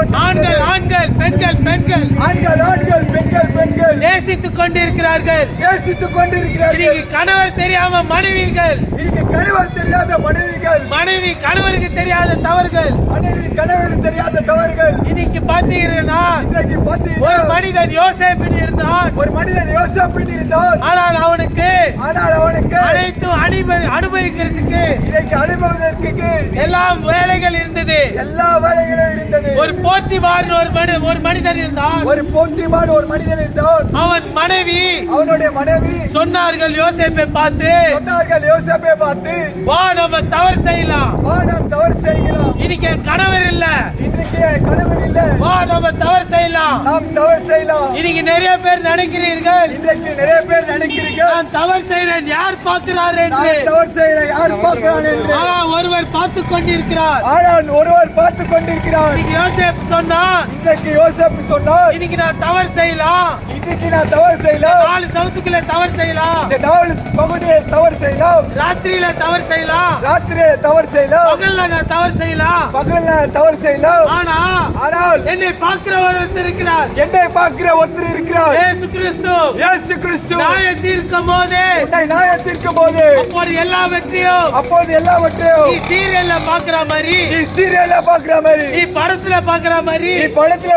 ஆண்கள் ஆண்கள் பெண்கள் பெண்கள். ஆண்கள் ஆண்கள் பெண்கள் பெண்கள். நேசித்துக் கொண்டிருக்கிறார்கள். நேசித்துக் கொண்டிருக்கிறார்கள். இன்னைக்கு கணவர் தெரியாம மனைவிகள். இன்னைக்கு கணவர் தெரியாத மனைவிகள். மனைவி கணவருக்கு தெரியாத தவறுகள். மனைவி கணவர் தெரியாத தவறுகள். இன்னைக்கு பாத்தீங்கன்னா இன்றைக்கு ஒரு பார்த்தீங்கன்னா மனிதன் யோசேப்பில் இருந்தான். ஒரு மனிதன் யோசிப்பில் இருந்தால் ஆனால் அவனுக்கு ஆனால் அவனுக்கு அனைத்தும் அனுபவி அனுபவிக்கிறதுக்கு இன்றைக்கு அனுபவத்திற்கு எல்லாம் வேலைகள் இருந்தது. எல்லா வேலைகளும் இருந்தது. ஒரு போத்திபார்னு ஒரு மனி ஒரு மனிதன் இருந்தான். ஒரு போத்திமான ஒரு மனிதன் இருந்தால் அவன் மனைவி. அவனுடைய மனைவி. சொன்னார்கள் யோசேப்பை பார்த்து சொன்னார்கள் யோசப்பை பார்த்து வா நம்ம தவறு செய்யலாம். வா நாம் தவறு செய்யலாம். இன்னைக்கு கணவர் இல்ல. இன்றைக்கு கணவர் இல்லை. வா நம்ம தவறு செய்யலாம். நாம் தவறு செய்யலாம். இன்னைக்கு நிறைய பேர் நினைக்கிறீர்கள். இன்றைக்கு நிறைய பேர் நினைக்கிறீர்கள். நான் தவறு செய்கிறேன் யார் பார்க்கிறார் என்று? தவறு செய்யற யார் பார்க்கிறான் என்று? ஆனா ஒருவர் பார்த்து கொண்டிருக்கிறார். ஆனால் ஒருவர் பார்த்து கொண்டிருக்கிறார். இன்னைக்கு யோசேப் சொன்னா இன்றைக்கு யோசப் சொன்னார். இன்னைக்கு நான் தவறு செய்யலாம். இன்னைக்கு நான் தவறு செய்யலாம். நாலு சவுத்துக்குள்ள தவறு செய்யலாம். இந்த பகுதியை தவறு செய்யலாம். ராத்திரியில தவறு செய்யலாம். ராத்திரியை தவறு செய்யலாம். பகல்ல நான் தவறு செய்யலாம். பகல்ல தவறு செய்யலாம். ஆனா ஆனால் என்னை பார்க்கிறவர் ஒருத்தர் இருக்கிறார். என்னை பார்க்கிற ஒருத்தர் இருக்கிறார். ஏசு கிறிஸ்து. இயேசு கிறிஸ்து. நியாய தீர்க்கும் போது. உன்னை நியாயத்திற்கும் போது. அப்போது எல்லா வெற்றியும் அப்போது எல்லாவற்றையும் நீ சீரியல்ல பாக்குற மாதிரி. நீ சீரியல்ல பாக்குற மாதிரி. நீ படத்துல பாக்குற மாதிரி நீ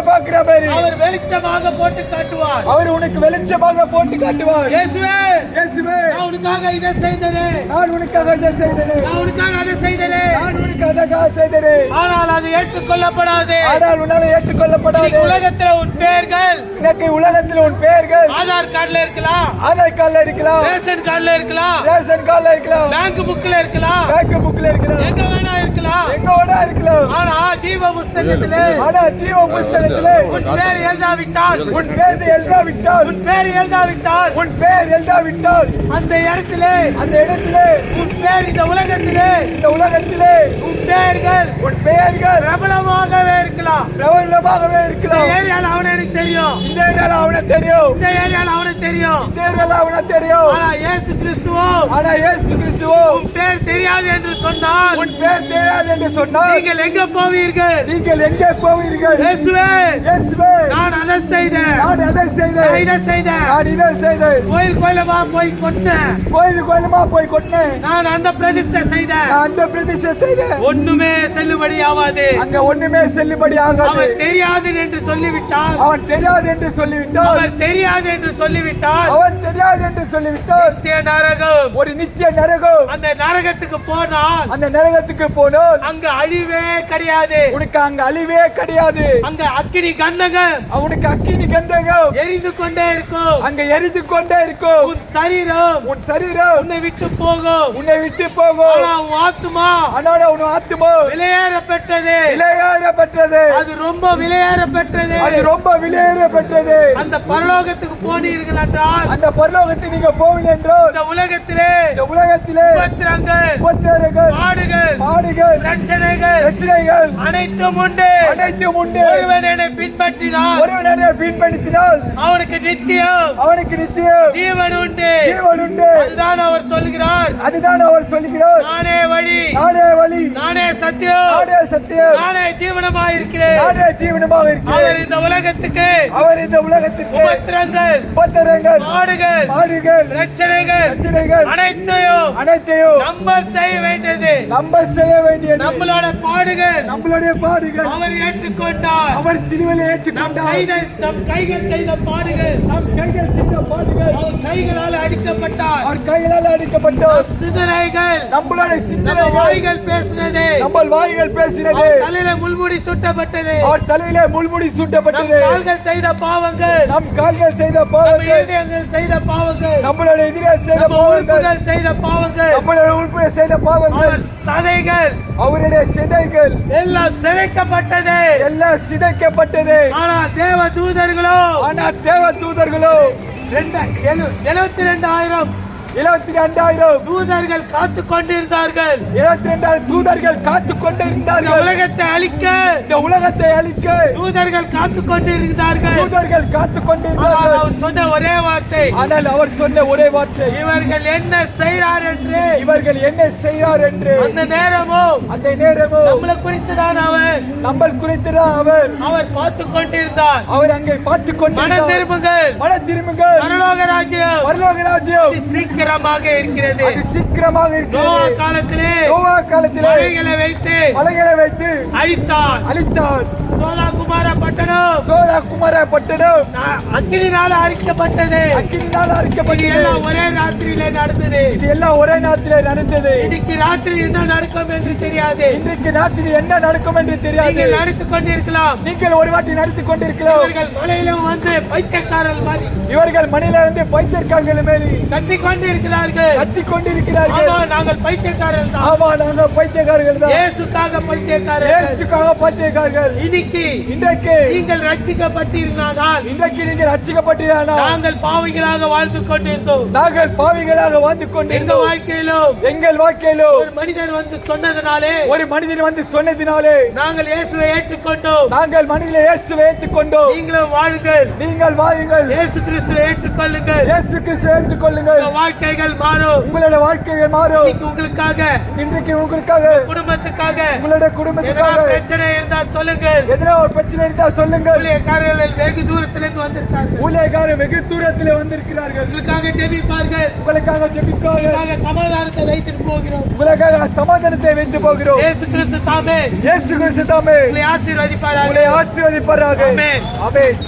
பாக்குற மாதிரி. அவர் வெளிச்சமாக போட்டு காட்டுவார். அவர் உனக்கு வெளிச்சமாக போட்டு காட்டுவார். இயேசுவே இயேசுவே நான் உனக்காக இதை செய்தனே. நான் உனக்காக இதை செய்தேனே. நான் உனக்காக அதை செய்தனே. நான் உனக்கு அதற்காக செய்தேனே. ஆனால் அது ஏற்றுக்கொள்ளப்படாது. ஆனால் உன்னால ஏற்றுக்கொள்ளப்படாது. உலகத்துல உன் பெயர்கள் எனக்கு உலகத்தில் உன் பெயர்கள் ஆதார் கார்டுல இருக்கலாம். ஆதார் கார்டுல இருக்கலாம். ரேஷன் கார்டுல இருக்கலாம். ரேஷன் கார்டுல இருக்கலாம். பேங்க் புக்ல இருக்கலாம். பேங்க் புக்ல இருக்கலாம். எங்க வேணா இருக்கலாம். எங்க வேணா இருக்கலாம். ஆனா ஜீவ புஸ்தகத்திலே ஆனா ஜீவ புஸ்தகத்திலே உன் பேர் எழுதாவிட்டால். உன் பேர் எழுதாவிட்டால். உன் பேர் எழுதாவிட்டால். உன் பேர் எழுதாவிட்டால். அந்த இடத்திலே. அந்த இடத்திலே. உன் பேர் இந்த உலகத்திலே. இந்த உலகத்திலே. உன் பெயர்கள் உன் பெயர்கள் பிரபலமாகவே இருக்கலாம். பிரபலமாகவே இந்த இருக்கலாம். ஏரியால அவனை எனக்கு தெரியும். இந்த ஏரியால அவனுக்கு தெரியும். இந்த ஏரியால அவனுக்கு தெரியும். இந்த ஏரியால அவனுக்கு தெரியும். ஆனா இயேசு கிறிஸ்துவும் ஆனா இயேசு கிறிஸ்துவோ உன் பேர் தெரியாது என்று சொன்னால் உன் பேர் தெரியாது என்று சொன்னால் நீங்கள் எங்க போவீர்கள்? நீங்கள் எங்கே போவீர்கள் இயேசுவே இயேசுவே. நான் அதை செய்தேன். நான் அதை நான் செய்தேன் இதை செய்தேன். நான் இதை செய்தேன். கோயில் கோயிலமா போய் கொண்டேன் கோயில் கோயிலுமா போய் கொண்டேன் நான் அந்த பிரதிஷ்டை செய்தேன். நான் அந்த பிரதிஷ்டை செய்தேன். ஒண்ணுமே செல்லுபடி ஆகாது. அங்க ஒண்ணுமே செல்லுபடி ஆகாது. அவர் தெரியாது என்று சொல்லிவிட்டால் அவன் தெரியாது என்று சொல்லிவிட்டால் அவர் தெரியாது என்று சொல்லிவிட்டால் அவன் தெரியாது என்று சொல்லிவிட்டால் நித்திய நரகம். ஒரு நிச்சய நரகம். அந்த நரகத்துக்கு போனால் அந்த நரகத்துக்கு போனால் அங்க அழிவே கிடையாது. உனக்கு அங்க அழிவே கிடையாது. அங்க அக்கினி கந்தகம் அவனுக்கு அக்கினி கந்தகம் எரிந்து கொண்டே இருக்கும். அங்க எரிந்து கொண்டே இருக்கும். உன் சரீரம் உன் சரீரம் உன்னை விட்டு போகும். உன்னை விட்டு போகும். ஆனா உன் ஆத்துமா ஆனால் உன் ஆத்துமா விலையேற பெற்றது விலையேற பெற்றது அது ரொம்ப விலையேற பெற்றது அது ரொம்ப விலையேற பெற்றது அந்த பரலோகத்துக்கு போனீர்கள் என்றால் அந்த பரலோகத்தில் நீங்க போவீங்க என்றால் இந்த உலகத்திலே இந்த உலகத்திலே உபத்திரங்கள் உபத்திரங்கள் பாடுகள் பாடுகள் பிரச்சனைகள் பிரச்சனைகள் அனைத்தும் உண்டு. அனைத்தும் உண்டு. ஒருவன் என்னை பின்பற்றினால் ஒருவனை பின்படுத்தினால் அவனுக்கு நித்தியம். அவனுக்கு நிச்சயம் ஜீவன் உண்டு. ஜீவன் உண்டு. அதுதான் அவர் சொல்கிறார். அதுதான் அவர் சொல்கிறார். நானே வழி. நானே சத்தியம். நானே சத்தியம். நானே ஜீவனமாய் இருக்கிறேன் நானே ஜீவனமாக அவர் இருக்கிறேன் இந்த உலகத்துக்கு அவர் இந்த உலகத்திற்கு உபத்திரங்கள் உபத்திரங்கள் பாடுகள் பாடுகள் பிரச்சனைகள் பிரச்சனைகள் அனைத்தையும் அனைத்தையும் நம்ம செய்ய வேண்டியது. நம்ம செய்ய வேண்டியது. நம்மளோட பாடுகள் நம்மளுடைய பாடுகள் அவர் ஏற்றுக்கொண்டார். அவர் சிலுவையில் ஏற்றுக்கொண்டார். நம் கைகள் செய்த பாடுகள் நம் கைகள் செய்த பாடுகள் அவர் கைகளால் அடிக்கப்பட்டார். அவர் கைகளால் அடிக்கப்பட்டார். சிதறைகள் நம்மளுடைய நம்ம சிந்தனைகள் வாய்கள் பேசினது நம்ம வாய்கள் பேசினது தலையில முள்முடி சுட்டப்பட்டது. அவர் தலையிலே முள்முடி நம் சூட்டப்பட்டது கால்கள் செய்த பாவங்கள். நம் கால்கள் செய்த பாவங்கள். செய்த பாவங்கள். நம்மளுடைய எதிரே செய்த பாவங்கள். செய்த பாவங்கள். நம்மளுடைய உள்புற செய்த பாவங்கள். சதைகள். அவருடைய சிதைகள். எல்லாம் சிதைக்கப்பட்டது. எல்லாம் சிதைக்கப்பட்டது. ஆனால் தேவ தூதர்களோ ஆனா தேவ தூதர்களோ ரெண்டு எழு- எழுபத்தி ரெண்டாயிரம் இருபத்தி ரெண்டாயிரம் தூதர்கள் காத்து கொண்டிருந்தார்கள். இருபத்தி ரெண்டாயிரம் தூதர்கள் காத்து கொண்டு இந்த இருந்தார்கள் உலகத்தை அழிக்க. இந்த உலகத்தை அழிக்க. தூதர்கள் காத்து கொண்டிருந்தார்கள். தூதர்கள் காத்து கொண்டிருந்தார்கள். அவர் சொன்ன ஒரே வார்த்தை. ஆனால் அவர் சொன்ன ஒரே வார்த்தை. இவர்கள் என்ன செய்கிறார் என்று? இவர்கள் என்ன செய்யார் என்று? அந்த நேரமும் அந்த நேரமும் நம்மளை குறித்துதான் அவர். நம்ம குறித்துதான் அவர். அவர் பார்த்து கொண்டிருந்தார். அவர் அங்கே பார்த்து மன கொண்டு திரும்புங்கள். மன திரும்புங்கள். பரலோக ராஜ்யம். பரலோக ராஜ்யம். சீக்கிரமாக இருக்கிறது. சீக்கிரமாக இருக்கிறது. காலத்திலே நோவா காலத்திலே மலைகளை வைத்து மலைகளை வைத்து பட்டணம் பட்டணம் அக்கினினால் அழிக்கப்பட்டது அக்கினினால் இது அழிக்கப்பட்டது எல்லாம் ஒரே ராத்திரியிலே நடந்தது. இது எல்லாம் ஒரே நேரத்திலே நடந்தது. இன்னைக்கு ராத்திரி என்ன நடக்கும் என்று தெரியாது. இன்றைக்கு ராத்திரி என்ன நடக்கும் என்று தெரியாது. நீங்கள் கொண்டிருக்கலாம். நீங்கள் ஒரு வாட்டி நடத்தி கொண்டிருக்கலாம். இவர்கள் மலையிலும் வந்து பைத்தியக்காரர்கள் மாதிரி. இவர்கள் மணில இருந்து பைத்தியக்காரர்கள் கொண்டு இருக்கிறார்கள் கத்தி கொண்டிருக்கிறார்கள் ஆமா நாங்கள் பைத்தியக்காரர்கள் தான். ஆமா நாங்க பைத்தியக்காரர்கள் தான். இயேசுக்காக பைத்தியக்காரர்கள். இயேசுக்காக பைத்தியக்காரர்கள். இன்னைக்கு இன்றைக்கு நீங்கள் ரட்சிக்கப்பட்டிருந்தால் இன்றைக்கு நீங்கள் ரட்சிக்கப்பட்டீர்கள் நாங்கள் பாவிகளாக வாழ்ந்து கொண்டிருந்தோம். நாங்கள் பாவிகளாக வாழ்ந்து கொண்டிருந்தோம். வாழ்க்கையிலும் எங்கள் வாழ்க்கையிலும் ஒரு மனிதன் வந்து சொன்னதுனாலே ஒரு மனிதன் வந்து சொன்னதினாலே நாங்கள் இயேசுவை ஏற்றுக்கொண்டோம். நாங்கள் மனிதனை இயேசுவை ஏற்றுக்கொண்டோம். நீங்களும் வாழுங்கள். நீங்கள் வாருங்கள் இயேசு கிறிஸ்துவை ஏற்றுக்கொள்ளுங்கள். இயேசு கிறிஸ்து ஏற்றுக்கொள்ளுங்கள். உங்க வாழ்க்கைகள் மாறும். உங்களோட வாழ்க்கைகள் மாறும். உங்களுக்காக இன்றைக்கு உங்களுக்காக. குடும்பத்துக்காக. உங்களோட எதனா குடும்பத்துக்காக பிரச்சனை இருந்தால் சொல்லுங்கள். எதனா ஒரு பிரச்சனை இருந்தா சொல்லுங்கள். ஊழியக்காரர்கள் வெகு தூரத்திலிருந்து வந்திருக்காங்க ஊழியக்காரர் வெகு தூரத்தில் வந்திருக்கிறார்கள். உங்களுக்காக ஜெபிப்பார்கள். உங்களுக்காக உங்களுக்காக சமாதானத்தை வைத்துட்டு போகிறோம். உங்களுக்காக சமாதானத்தை வைத்து போகிறோம். இயேசு கிறிஸ்து தாமே. இயேசு கிறிஸ்து தாமே. உங்களை ஆசீர்வதிப்பார்கள் உங்களை ஆசீர்வதிப்பாராக. ஆமென். ஆமென்.